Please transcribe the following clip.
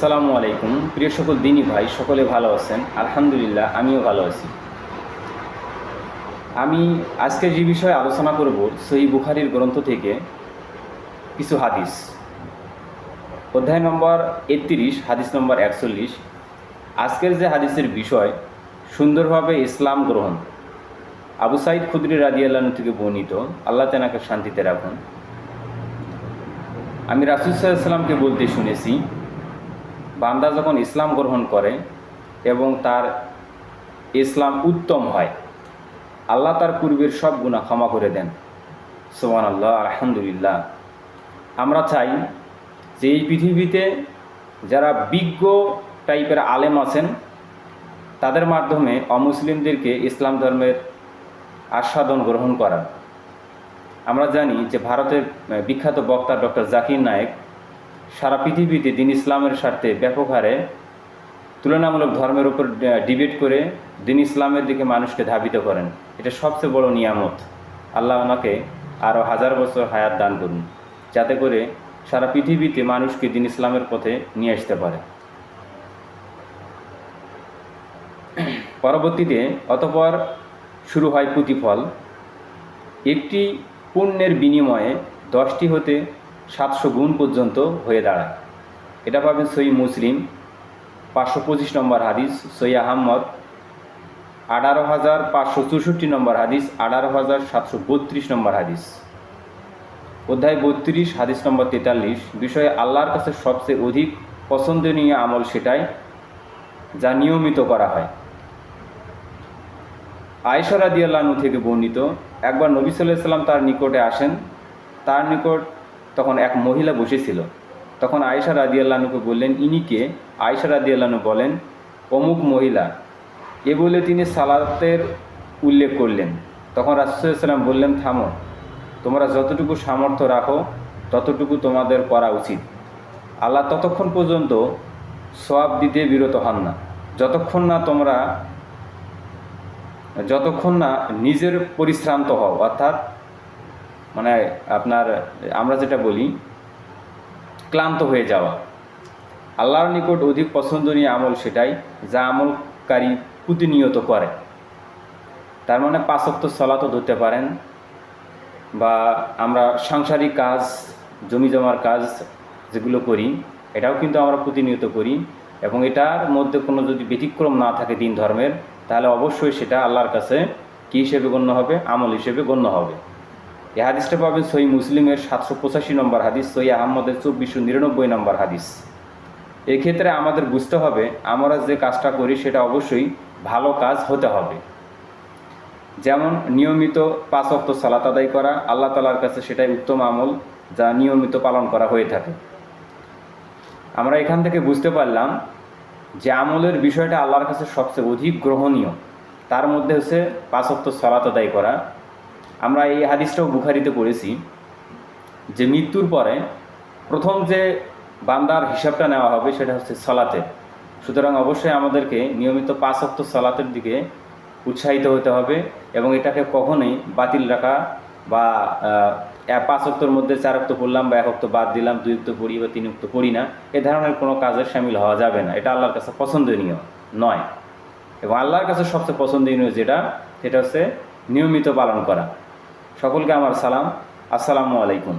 আসসালামু আলাইকুম। প্রিয় সকল দিনী ভাই, সকলে ভালো আছেন? আলহামদুলিল্লাহ, আমিও ভালো আছি। আমি আজকে যে বিষয়ে আলোচনা করব সহি বুখারির গ্রন্থ থেকে কিছু হাদিস। অধ্যায় নম্বর একত্রিশ, হাদিস নম্বর একচল্লিশ। আজকের যে হাদিসের বিষয়, সুন্দরভাবে ইসলাম গ্রহণ। আবু সাইদ খুদরি রাদিয়াল্লাহু থেকে বর্ণিত, আল্লাহ তেনাকে শান্তিতে রাখুন। আমি রাসুল সাল্লামকে বলতে শুনেছি বান্দা যখন ইসলাম গ্রহণ করে এবং তার ইসলাম উত্তম হয়, আল্লাহ তার পূর্বের সব গুণা ক্ষমা করে দেন। সোমান আল্লাহ আলহামদুলিল্লাহ। আমরা চাই যে এই পৃথিবীতে যারা বিজ্ঞ টাইপের আলেম আছেন, তাদের মাধ্যমে অমুসলিমদেরকে ইসলাম ধর্মের আস্বাদন গ্রহণ করার। আমরা জানি যে ভারতের বিখ্যাত বক্তা ডক্টর জাকির নায়েক সারা পৃথিবীতে দিন ইসলামের স্বার্থে ব্যাপক হারে তুলনামূলক ধর্মের উপর ডিবেট করে দিন ইসলামের দিকে মানুষকে ধাবিত করেন। এটা সবচেয়ে বড় নিয়ামত। আল্লাহ ওনাকে আরও হাজার বছর হায়াত দান করুন, যাতে করে সারা পৃথিবীতে মানুষকে দিন ইসলামের পথে নিয়ে আসতে পারে। পরবর্তীতে অতপর শুরু হয় প্রতিফল। একটি পুণ্যের বিনিময়ে দশটি হতে সাতশো গুণ পর্যন্ত হয়ে দাঁড়ায়। এটা পাবেন সই মুসলিম, পাঁচশো পঁচিশ নম্বর হাদিস সই আহম্মদ, আঠারো হাজার পাঁচশো চৌষট্টি নম্বর হাদিস, আঠারো হাজার সাতশো বত্রিশ নম্বর হাদিস। অধ্যায় বত্রিশ, হাদিস নম্বর তেতাল্লিশ। বিষয়ে আল্লাহর কাছে সবচেয়ে অধিক পছন্দনীয় আমল সেটাই যা নিয়মিত করা হয়। আয়সরা দিয়াল্লাহনু থেকে বর্ণিত, একবার নবী সাল্লাহ সাল্লাম তার নিকটে আসেন। তার নিকট তখন এক মহিলা বসেছিল। তখন আয়সা রাদিয়াল্লাহনুকে বললেন ইনিকে আয়সা রাদিয়াল্লাহনু বলেন, অমুক মহিলা। এ বলে তিনি সালাতের উল্লেখ করলেন। তখন রাসুসাল্লাম বললেন, থামো, তোমরা যতটুকু সামর্থ্য রাখো, ততটুকু তোমাদের করা উচিত। আল্লাহ ততক্ষণ পর্যন্ত সওয়াব দিতে বিরত হন না। যতক্ষণ না তোমরা, যতক্ষণ না নিজের পরিশ্রান্ত হও, অর্থাৎ মানে আপনার, আমরা যেটা বলি, ক্লান্ত হয়ে যাওয়া। আল্লাহর নিকট অধিক পছন্দনীয় আমল সেটাই যা আমলকারী প্রতিনিয়ত করে। তার মানে পাঁচক্ত সলাতো ধরতে পারেন বা আমরা সাংসারিক কাজ জমি জমার কাজ যেগুলো করি, এটাও কিন্তু আমরা প্রতিনিয়ত করি এবং এটার মধ্যে কোনো যদি ব্যতিক্রম না থাকে দিন ধর্মের, তাহলে অবশ্যই সেটা আল্লাহর কাছে কী হিসেবে গণ্য হবে? আমল হিসেবে গণ্য হবে। এই হাদিসটা পাবেন সই মুসলিমের সাতশো পঁচাশি নম্বর হাদিস সই আহমদের চব্বিশশো নিরানব্বই নম্বর হাদিস। এক্ষেত্রে আমাদের বুঝতে হবে, আমরা যে কাজটা করি সেটা অবশ্যই ভালো কাজ হতে হবে। যেমন নিয়মিত পাঁচ অক্ত সালাত আদায় করা, আল্লাহ তালার কাছে সেটাই উত্তম আমল যা নিয়মিত পালন করা হয়ে থাকে। আমরা এখান থেকে বুঝতে পারলাম যে আমলের বিষয়টা আল্লাহর কাছে সবচেয়ে অধিক গ্রহণীয়। তার মধ্যে হচ্ছে পাঁচ অক্ত সালাত আদায় করা আমরা এই হাদিসটাও বুখারিতে পড়েছি যে মৃত্যুর পরে প্রথম যে বান্দার হিসাবটা নেওয়া হবে সেটা হচ্ছে সলাতে। সুতরাং অবশ্যই আমাদেরকে নিয়মিত পাঁচ অক্ত সলাতের দিকে উৎসাহিত হতে হবে এবং এটাকে কখনোই বাতিল রাখা বা পাঁচ অক্তর মধ্যে চার অক্ত পড়লাম বা এক অক্ত বাদ দিলাম, দুই অক্ত পড়ি বা তিন অক্ত পড়ি না, এ ধরনের কোনো কাজের সামিল হওয়া যাবে না। এটা আল্লাহর কাছে পছন্দনীয় নয়। এবং আল্লাহর কাছে সবচেয়ে পছন্দনীয় যেটা, সেটা হচ্ছে নিয়মিত পালন করা। সকলকে আমার সালাম। আসসালামু আলাইকুম।